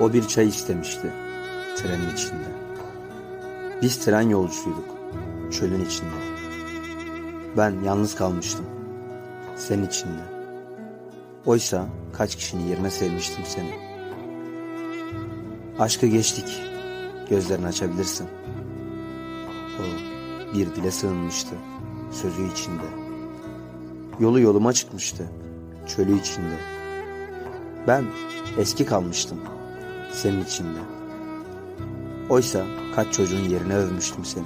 O bir çay istemişti trenin içinde. Biz tren yolcusuyduk çölün içinde. Ben yalnız kalmıştım senin içinde. Oysa kaç kişinin yerine sevmiştim seni. Aşkı geçtik, gözlerini açabilirsin. O bir dile sığınmıştı, sözü içinde. Yolu yoluma çıkmıştı, çölü içinde. Ben eski kalmıştım, senin içinde. Oysa kaç çocuğun yerine övmüştüm seni.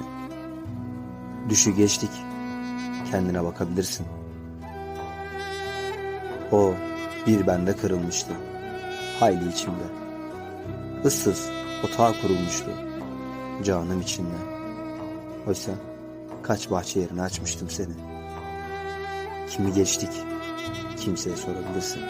Düşü geçtik, kendine bakabilirsin. O bir bende kırılmıştı, hayli içimde. Issız otağa kurulmuştu, canım içinde. Oysa kaç bahçe yerini açmıştım seni. Kimi geçtik, kimseye sorabilirsin.